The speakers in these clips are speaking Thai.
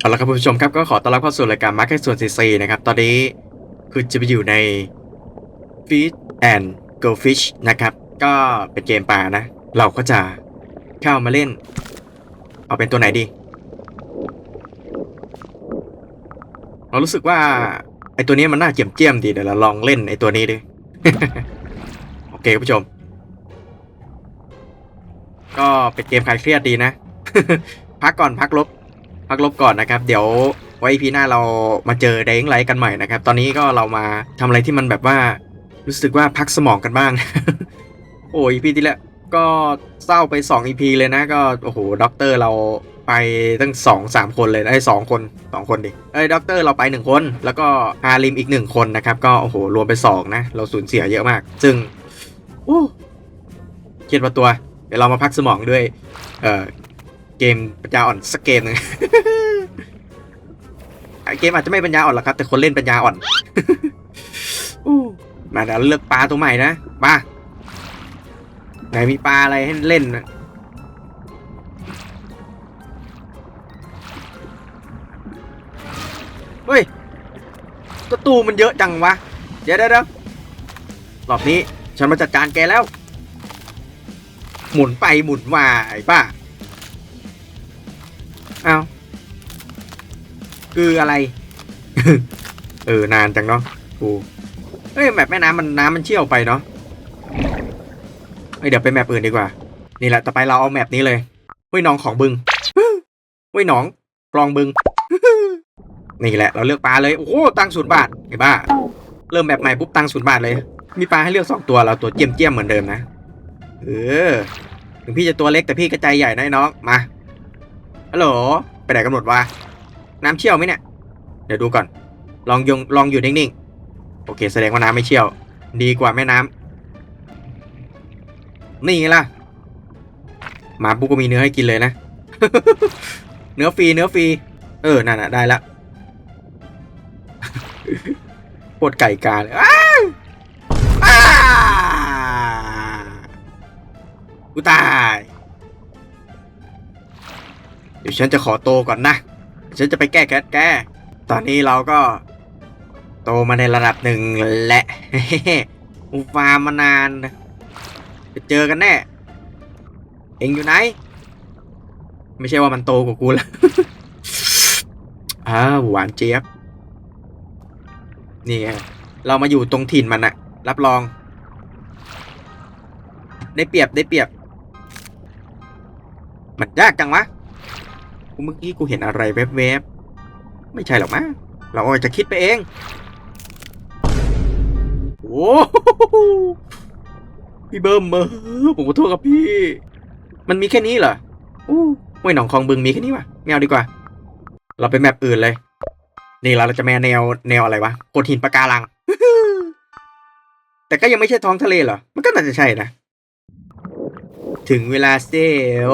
เอาละครับผู้ชมครับก็ขอต้อนรับเข้าสู่รายการมาร์เก็ตส่วนซีซีนะครับ ตอนนี้คุณจะไปอยู่ใน Feed and Go Fish นะครับ ก็เป็นเกมปลานะ เราก็จะเข้ามาเล่น เอาเป็นตัวไหนดี เรารู้สึกว่า ไอตัวนี้มันน่าเจียมเจียมดีเดี๋ยวเราลองเล่นไอตัวนี้ดิโอเคผู้ชม ก็เป็นเกมคลายเครียดดีนะ พักก่อนพักลบ พักลบก่อนนะครับ เดี๋ยวไว้พีหน้าเรามาเจอเด้งไลท์กันใหม่นะครับ ตอนนี้ก็เรามาทำอะไรที่มันแบบว่ารู้สึกว่าพักสมองกันบ้าง โอ้ยพีที่แล้วก็เศร้าไป 2 EP เลยนะก็โอ้โหด็อกเตอร์เราไปตั้งสองสามคนเลยไอ้สองคนสองคนดิเอ้ยด็อกเตอร์เราไปหนึ่งคน แล้วก็ฮาริมอีกหนึ่งคนนะครับ ก็โอ้โหรวมไปสองนะ เราสูญเสียเยอะมาก ซึ่งโอ้เครียดมาตัว เดี๋ยวเรามาพักสมองด้วยเอ่อ เกมปัญญาอ่อนสักเกมหนึ่งเกมอาจจะไม่ปัญญาอ่อนหรอกครับ แต่คนเล่นปัญญาอ่อนมาเดี๋ยวเลือกปลาตัวใหม่นะมาไหนมีปลาอะไรให้เล่นนะเฮ้ยตัวตูมันเยอะจังวะเดี๋ยวเดี๋ยวเดี๋ยวรอบนี้ฉันมาจัดการแกแล้ว หมุนไปหมุนมาไอ้ป้า คืออะไร เออนานจังเนาะกูเฮ้ยแมปแม่น้ำมันน้ำมันเชี่ยวไปเนาะเฮ้ยเดี๋ยวไปแมปอื่นดีกว่า นี่แหละต่อไปเราเอาแมปนี้เลยห้วยหนองของบึงห้วยหนองคลองบึงนี่แหละเราเลือกปลาเลยโอ้โหตังศูนย์บาทไอ้บ้า เริ่มแบบใหม่ปุ๊บตังศูนย์บาทเลย มีปลาให้เลือกสองตัวเราตัวเจียมเจียมเหมือนเดิมนะเออถึงพี่จะตัวเล็กแต่พี่ก็ใจใหญ่นะไอ้น้องมาฮัลโหลไปไหนกันหมดวะ น้ำเชี่ยวไหมเนี่ย เดี๋ยวดูก่อน ลองยงลองอยู่นิ่งๆ โอเค แสดงว่าน้ำไม่เชี่ยว ดีกว่าแม่น้ำนี่ไงล่ะ มาปุ๊ก็มีเนื้อให้กินเลยนะ เนื้อฟรีเนื้อฟรี เออ นั่นน่ะ ได้ละปวดไก่กาเลยอ้าวอ้ากูตาย เดี๋ยวฉันจะขอโตก่อนนะ ฉันจะไปแก้แค้นแกตอนนี้เราก็ โตมาในระดับหนึ่งและอูฟามมานานจะเจอกันแน่ เองอยู่ไหน ไม่ใช่ว่ามันโตกว่ากูแล้วอ้าวหวานเจี๊ยบนี่ไงเรามาอยู่ตรงถิ่นมันอะรับรอง ได้เปรียบได้เปรียบ มันยากจังวะ เมื่อกี้กูเห็นอะไรแวบๆ ไม่ใช่หรอกมั้งเราอาจจะคิดไปเอง โอ้โหพี่เบิ้มเออผมขอโทษครับพี่ มันมีแค่นี้เหรอโอ้ห้วยหนองคลองบึงมีแค่นี้วะไม่เอาดีกว่า เราไปแมปอื่นเลย นี่เราจะแมแนวแนวอะไรวะโขดหินปะการัง แต่ก็ยังไม่ใช่ท้องทะเลเหรอ มันก็น่าจะใช่นะ ถึงเวลาเซล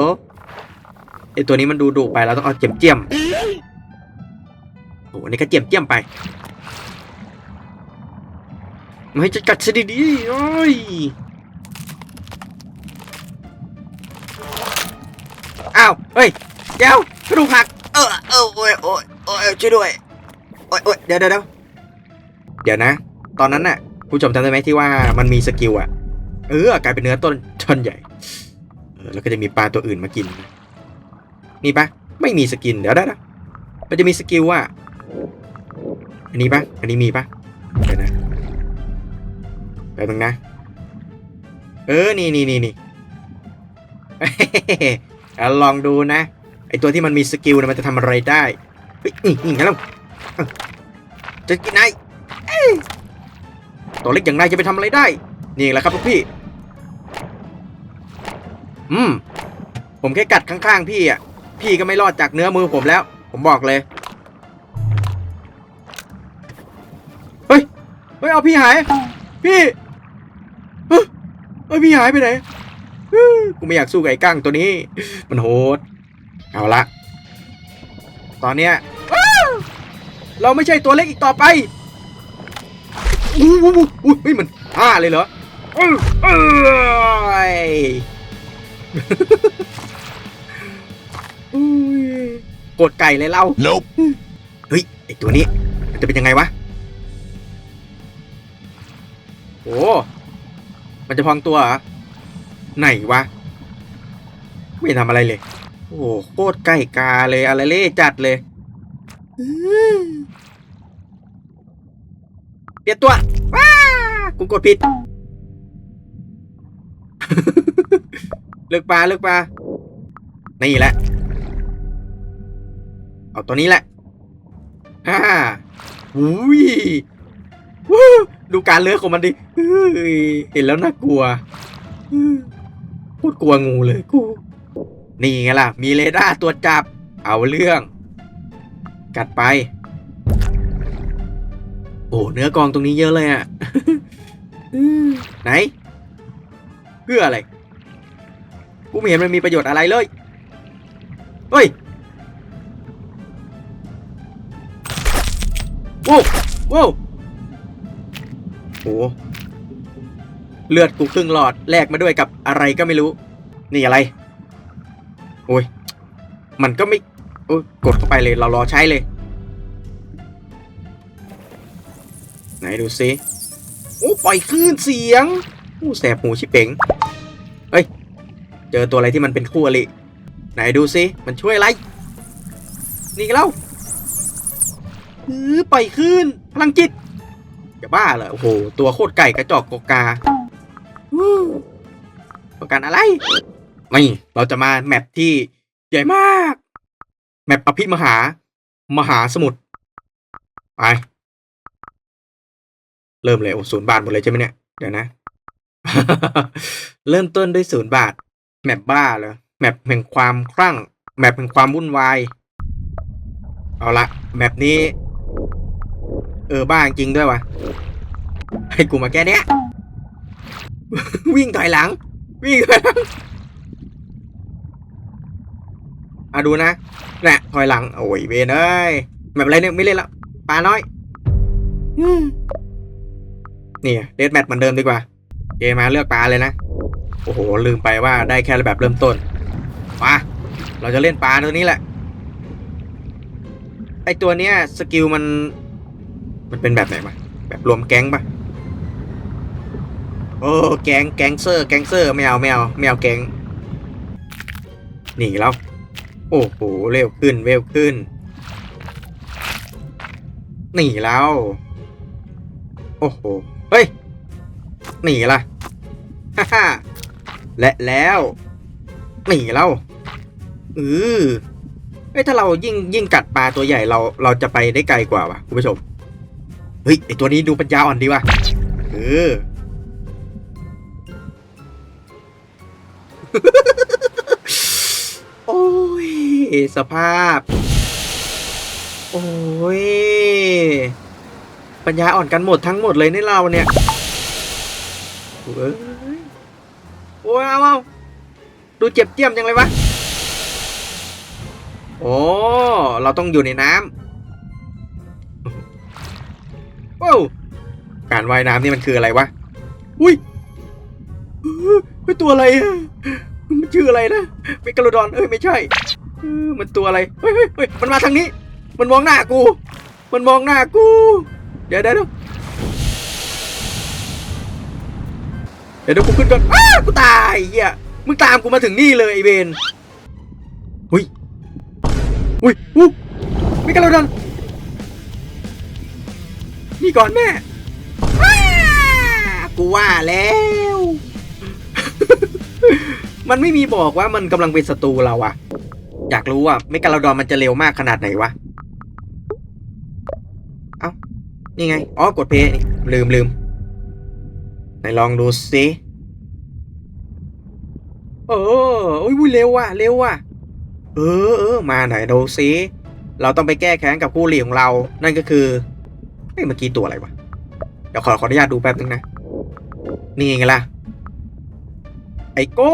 ไอตัวนี้มันดูดุไปเราต้องเอาเจียมเจียมโอ้โหนี่ก็เจียมเจียมไปไม่ให้จะกัดซะดีๆโอ้ยอ้าวเฮ้ยเดี๋ยวกระดูกหักเออเออโอ้ยโอ้ยโอ้ยช่วยด้วยโอ้ยโอ้ยเดี๋ยวเดี๋ยวเดี๋ยวเดี๋ยวนะ ตอนนั้นน่ะผู้ชมจำได้ไหมที่ว่ามันมีสกิลอะเออกลายเป็นเนื้อต้นต้นใหญ่เออแล้วก็จะมีปลาตัวอื่นมากินนี่ ปะไม่มีสกินเดี๋ยวได้นะมันจะมีสกิลว่าอันนี้ปะอันนี้มีปะเดี๋ยวนะแป๊บนึงนะ เออ นี่นี่นี่นี่เอาลองดูนะ ไอตัวที่มันมีสกิลนะมันจะทำอะไรได้เฮ้ยนี่นี่งั้นแล้วจะกินนายเอ้ยตัวเล็กอย่างนายจะไปทำอะไรได้ นี่แหละครับพวกพี่ อืม ผมแค่กัดข้างๆพี่อะ พี่ก็ไม่รอดจากเนื้อมือผมแล้ว ผมบอกเลย เฮ้ย เฮ้ย เอาพี่หาย พี่เฮ้ยพี่หายไปไหนกูไม่อยากสู้กับไอ้กั้งตัวนี้ มันโหด เอาละ ตอนเนี้ยเราไม่ใช่ตัวเล็กอีกต่อไปอู้หูหูหูเฮ้ยมันห้าเลยเหรอเอ้ย เอ้ยอุ้ยโกรธไก่เลยเรา Nope. เฮ้ยไอตัวนี้มันจะเป็นยังไงวะโอ้มันจะพองตัวเหรอไหนวะ ไม่ทำอะไรเลย โอ้โหโคตรไก่กาเลยอะไรเล่จัดเลยอื้อเปลี่ยนตัวว้ากูกดผิด เลือกปลาเลือกปลานี่แหละ เอาตัวนี้แหละฮ่าอุ้ยวู้ดูการเลือกของมันดิเห็นแล้วน่ากลัวอื้อโคตรกลัวงูเลยกู นี่ไงล่ะ มีเรดาร์ตัวจับ เอาเรื่อง กัดไป โอ้เนื้อกองตรงนี้เยอะเลยอะ่ะไหน เพื่ออะไร กูไม่เห็นมันมีประโยชน์อะไรเลย เฮ้ย ว้าวว้าวโอ้เลือดกูครึ่งหลอดแลกมาด้วยกับอะไรก็ไม่รู้ นี่อะไร โอ้ย มันก็ไม่โอ้ยกดเข้าไปเลยเรารอใช้เลย ไหนดูซิโอ้ปล่อยคลื่นเสียงโอ้แสบหูชิเป๋งเฮ้ย เจอตัวอะไรที่มันเป็นคู่อริไหนดูซิมันช่วยอะไร นี่กันเล่า ฮือปล่อยขึ้นพลังจิตจะบ้าเหรอโอ้โห ตัวโคตรไก่กระจอกกกาฮู้ต้องการอะไรนี่เราจะมาแมปที่ใหญ่มาก แมปอภิมหา มหาสมุทร ไป เริ่มเลยโอ้ศูนย์บาทหมดเลยใช่ไหมเนี่ย เดี๋ยวนะ เริ่มต้นด้วยศูนย์บาท แมปบ้าเหรอ แมปแห่งความคลั่ง แมปแห่งความวุ่นวาย เอาละ แมปนี้ เออบ้าจริงด้วยวะให้กูมาแก้เนี้ย วิ่งถอยหลัง วิ่งถอยหลังอะดูนะแหละถอยหลัง โอ้ยเวนเอ้ยแบบอะไรเนี่ยไม่เล่นละปลาน้อยอืมนี่เดดแมทเหมือนเดิมดีกว่าเกมมาเลือกปลาเลยนะ โอ้โห ลืมไปว่าได้แค่แบบเริ่มต้นมาเราจะเล่นปลาตัวนี้แหละไอตัวเนี้ยสกิลมัน มันเป็นแบบไหนมาแบบรวมแก๊งปะโอ้แก๊งแก๊งเซอร์ แก๊งเซอร์ไม่เอาไม่เอาไม่เอาแก๊งหนีแล้ว โอ้โหเร็วขึ้นเร็วขึ้นหนีแล้ว โอ้โหเฮ้ยหนีละฮ่าฮ่าและแล้วหนีแล้วเออเอ้ยถ้าเรายิ่งยิ่งกัดปลาตัวใหญ่เราเราจะไปได้ไกลกว่าวะคุณผู้ชม เฮ้ยไอตัวนี้ดูปัญญาอ่อนดีว่ะเออโอ้ยสภาพ โอ้ยปัญญาอ่อนกันหมดทั้งหมดเลยในเราเนี่ยเว้ยโอ้ยเอาเอาดูเจ็บเจียมจังเลยวะโอ้เราต้องอยู่ในน้ำ โอ้วการว่ายน้ำนี่มันคืออะไรวะ อุ้ยเป็นตัวอะไรอะมันชื่ออะไรนะเมกาโลดอนเอ้ยไม่ใช่มันตัวอะไรเฮ้ยเฮ้ยเฮ้ยมันมาทางนี้ มันมองหน้ากู มันมองหน้ากูเดี๋ยวเดี๋ยวเดี๋ยวเดี๋ยวเดี๋ยวกูขึ้นก่อนอ้ากูตายเหี้ยมึงตามกูมาถึงนี่เลยไอเบนหุ้ยอุ้ยอู้ไม่กันเราดัน นี่ก่อนแม่อ้ากูว่าแล้ว มันไม่มีบอกว่ามันกำลังเป็นศัตรูเราอะอยากรู้ว่าไม่กันเราดอนมันจะเร็วมากขนาดไหนวะ เอ้า นี่ไง อ๋อ กดเพย์นี่ลืมลืมไหนลองดูสิเออโอ้ยอุ้ยเร็วว่ะ เร็วว่ะ เออเออมาไหนดูซิเราต้องไปแก้แค้นกับคู่หลีของเรา นั่นก็คือ เฮ้ยเมื่อกี้ตัวอะไรวะ เดี๋ยวขอขออนุญาตดูแป๊บนึงนะ นี่ไงล่ะ ไอโก้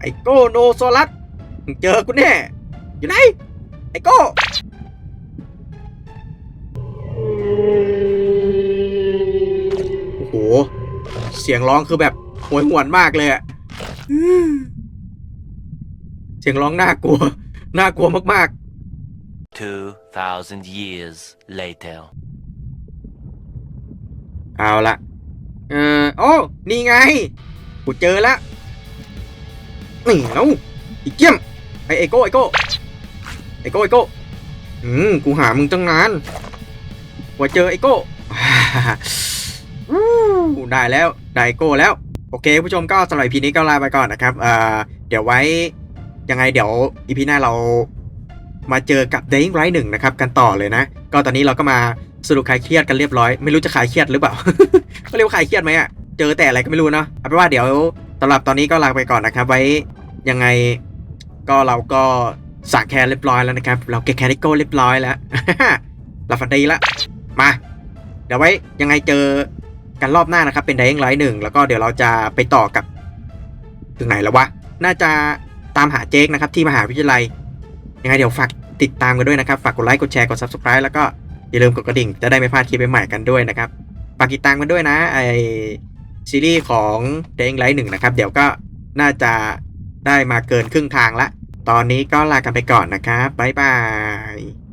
ไอโก้โนโซลัสเจอกูแน่ อยู่ไหน ไอโก้โอ้โห เสียงร้องคือแบบโหยหวนมากเลยอะเสียงร้องน่ากลัว น่ากลัวมาก 2,000 years later. ๆเอาละเออโอ้นี่ไง กูเจอละนี่แล้วอีเกี้ยมไอเอโก้ไอโก้ไอโก้ไอโก้อืมกูหามึงตั้งนานกว่าเจอไอโก้อู้ได้แล้วได้ไอโก้แล้ว โอเค ผู้ชมก็สำหรับ EP นี้ก็ลาไปก่อนนะครับเอ่อเดี๋ยวไว้ยังไงเดี๋ยว EP หน้าเรา มาเจอกับ Dying Light 1นะครับกันต่อเลยนะ ก็ตอนนี้เราก็มาสรุปคลายเครียดกันเรียบร้อย ไม่รู้จะคลายเครียดหรือเปล่าเขาเรียกว่าคลายเครียดไหมอะเจอแต่อะไรก็ไม่รู้เนาะเอาเป็นว่าเดี๋ยวสำหรับตอนนี้ก็ลาไปก่อนนะครับ ไว้ยังไงก็เราก็สั่งแคนเรียบร้อยแล้วนะครับ เราเก็บแคนิโก้เรียบร้อยแล้วหลับฝันดีละมา เดี๋ยวไว้ยังไงเจอกันรอบหน้านะครับ เป็น Dying Light 1แล้วก็เดี๋ยวเราจะไปต่อกับ ถึงไหนแล้ววะ น่าจะตามหาเจคนะครับที่มหาวิทยาลัย ยังไงเดี๋ยวฝากติดตามกันด้วยนะครับฝากกดไลค์กดแชร์กด Subscribe แล้วก็อย่าลืมกดกระดิ่งจะได้ไม่พลาดคลิปใหม่ๆกันด้วยนะครับฝากติดตามกันด้วยนะไอซีรีส์ของเดงไลท์หนึ่งนะครับ เดี๋ยวก็น่าจะได้มาเกินครึ่งทางละ ตอนนี้ก็ลากันไปก่อนนะครับบ๊ายบาย